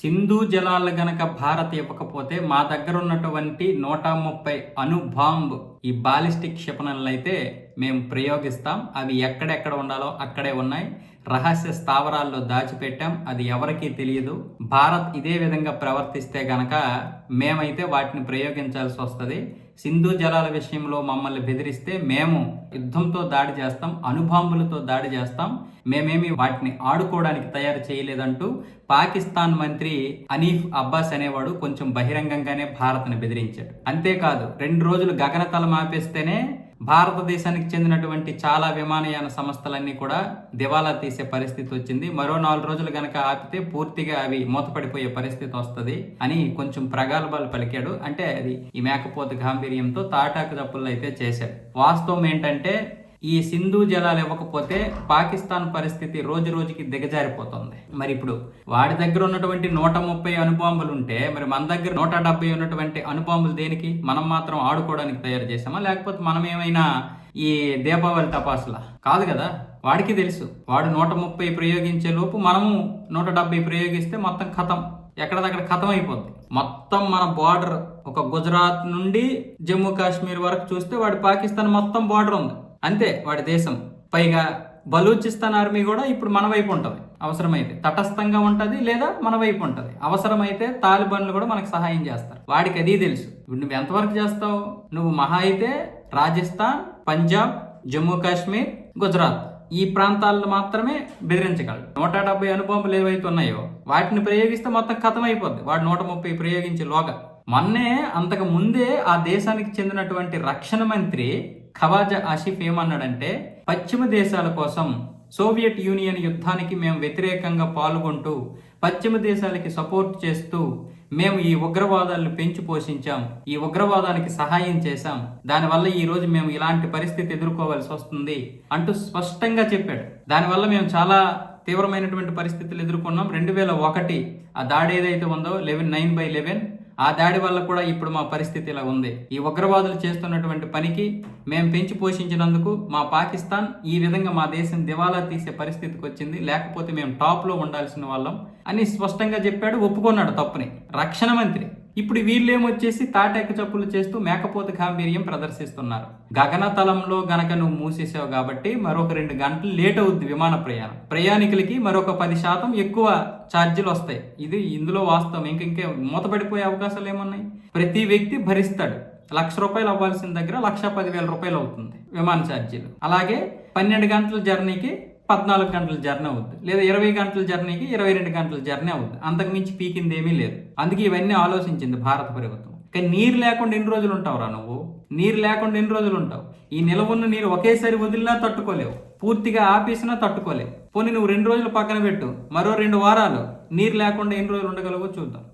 సింధు జలాలు గనక భారత్ ఇవ్వకపోతే మా దగ్గర ఉన్నటువంటి నూట ముప్పై అణు బాంబ్ ఈ బాలిస్టిక్ క్షిపణులను అయితే మేము ప్రయోగిస్తాం. అవి ఎక్కడెక్కడ ఉండాలో అక్కడే ఉన్నాయి. రహస్య స్థావరాల్లో దాచిపెట్టాం అది ఎవరికీ తెలియదు. భారత్ ఇదే విధంగా ప్రవర్తిస్తే గనక మేమైతే వాటిని ప్రయోగించాల్సి వస్తుంది. సింధు జలాల విషయంలో మమ్మల్ని బెదిరిస్తే మేము యుద్ధంతో దాడి చేస్తాం అణుబాంబులతో దాడి చేస్తాం. మేమేమి వాటిని ఆడుకోవడానికి తయారు చేయలేదంటూ పాకిస్తాన్ మంత్రి అనీఫ్ అబ్బాస్ అనేవాడు కొంచెం బహిరంగంగానే భారత్ని బెదిరించాడు. అంతేకాదు రెండు రోజులు గగనతలం ఆపేస్తేనే భారతదేశానికి చెందినటువంటి చాలా విమానయాన సంస్థలన్నీ కూడా దివాలా తీసే పరిస్థితి వచ్చింది. మరో నాలుగు రోజులు గనక ఆపితే పూర్తిగా అవి మూతపడిపోయే పరిస్థితి వస్తుంది అని కొంచెం ప్రగల్భాలు పలికాడు. అంటే అది ఈ మేకపోతు గాంభీర్యంతో తాటాకు తప్పులు అయితే చేశాడు. వాస్తవం ఏంటంటే ఈ సింధు జలాలు ఇవ్వకపోతే పాకిస్తాన్ పరిస్థితి రోజు రోజుకి దిగజారిపోతుంది. మరి ఇప్పుడు వాడి దగ్గర ఉన్నటువంటి నూట ముప్పై అణుబాంబులు ఉంటే మరి మన దగ్గర నూట డెబ్బై ఉన్నటువంటి అణుబాంబులు దేనికి? మనం మాత్రం ఆడుకోవడానికి తయారు చేసామా లేకపోతే మనం ఏమైనా ఈ దీపావళి తపాసులా కాదు కదా? వాడికి తెలుసు. వాడు నూట ముప్పై ప్రయోగించే లోపు మనము నూట డెబ్బై ప్రయోగిస్తే మొత్తం ఖతం. ఎక్కడదక్కడ ఖతం అయిపోద్ది. మొత్తం మన బార్డర్ ఒక గుజరాత్ నుండి జమ్మూ కాశ్మీర్ వరకు చూస్తే వాడి పాకిస్తాన్ మొత్తం బార్డర్ ఉంది. అంతే వాడి దేశం. పైగా బలూచిస్తాన్ ఆర్మీ కూడా ఇప్పుడు మన వైపు ఉంటుంది. అవసరమైతే తటస్థంగా ఉంటుంది లేదా మన వైపు ఉంటుంది. అవసరమైతే తాలిబాన్లు కూడా మనకు సహాయం చేస్తారు. వాడికి అది తెలుసు. ఇప్పుడు నువ్వు ఎంతవరకు చేస్తావు? నువ్వు మహా అయితే రాజస్థాన్ పంజాబ్ జమ్మూ కాశ్మీర్ గుజరాత్ ఈ ప్రాంతాల్లో మాత్రమే బెదిరించగలడు. నూట డెబ్బై అనుబాంబులు ఏవైతే ఉన్నాయో వాటిని ప్రయోగిస్తే మొత్తం ఖతం అయిపోద్ది వాడు నూట ముప్పై ప్రయోగించే లోగా. మొన్నే అంతకు ముందే ఆ దేశానికి చెందినటువంటి రక్షణ మంత్రి ఖవాజా ఆసిఫ్ ఏమన్నాడంటే పశ్చిమ దేశాల కోసం సోవియట్ యూనియన్ యుద్ధానికి మేము వ్యతిరేకంగా పాల్గొంటూ పశ్చిమ దేశాలకి సపోర్ట్ చేస్తూ మేము ఈ ఉగ్రవాదాలను పెంచి పోషించాం ఈ ఉగ్రవాదానికి సహాయం చేశాం. దానివల్ల ఈ రోజు మేము ఇలాంటి పరిస్థితి ఎదుర్కోవాల్సి వస్తుంది అంటూ స్పష్టంగా చెప్పాడు. దానివల్ల మేము చాలా తీవ్రమైనటువంటి పరిస్థితులు ఎదుర్కొన్నాం. రెండు వేల ఒకటి ఆ దాడి ఏదైతే ఉందో లెవెన్ నైన్ బై లెవెన్ ఆ దాడి వల్ల కూడా ఇప్పుడు మా పరిస్థితి ఇలా ఉంది. ఈ ఉగ్రవాదులు చేస్తున్నటువంటి పనికి మేము పెంచి పోషించినందుకు మా పాకిస్తాన్ ఈ విధంగా మా దేశం దివాలా తీసే పరిస్థితికి వచ్చింది. లేకపోతే మేము టాప్లో ఉండాల్సిన వాళ్ళం అని స్పష్టంగా చెప్పాడు ఒప్పుకున్నాడు తప్పుని. రక్షణ మంత్రి. ఇప్పుడు వీళ్ళేమొచ్చేసి తాటాక చప్పులు చేస్తూ మేకపోత గాంభీర్యం ప్రదర్శిస్తున్నారు. గగనతలంలో గనక నువ్వు మూసేసావు కాబట్టి మరొక రెండు గంటలు లేట్ అవుద్ది విమాన ప్రయాణం. ప్రయాణికులకి మరొక పది శాతం ఎక్కువ ఛార్జీలు వస్తాయి. ఇది ఇందులో వాస్తవం. ఇంక ఇంకే మూతపడిపోయే అవకాశాలు ఏమున్నాయి? ప్రతి వ్యక్తి భరిస్తాడు. లక్ష రూపాయలు అవ్వాల్సిన దగ్గర లక్ష పదివేల రూపాయలు అవుతుంది విమాన ఛార్జీలు. అలాగే పన్నెండు గంటల జర్నీకి పద్నాలుగు గంటల జర్నీ అవుద్ది. లేదా ఇరవై గంటల జర్నీకి ఇరవై రెండు గంటల జర్నీ అవుద్ది. అంతకు మించి పీకింది ఏమీ లేదు. అందుకే ఇవన్నీ ఆలోచించింది భారత ప్రభుత్వం. కానీ నీరు లేకుండా ఎన్ని రోజులు ఉంటావురా నువ్వు? నీరు లేకుండా ఎన్ని రోజులు ఉంటావు? ఈ నిలవున్న నీరు ఒకేసారి వదిలినా తట్టుకోలేవు. పూర్తిగా ఆపేసినా తట్టుకోలేవు. పోనీ నువ్వు రెండు రోజులు పక్కన పెట్టు. మరో రెండు వారాలు నీరు లేకుండా ఎన్ని రోజులు ఉండగలవో చూద్దాం.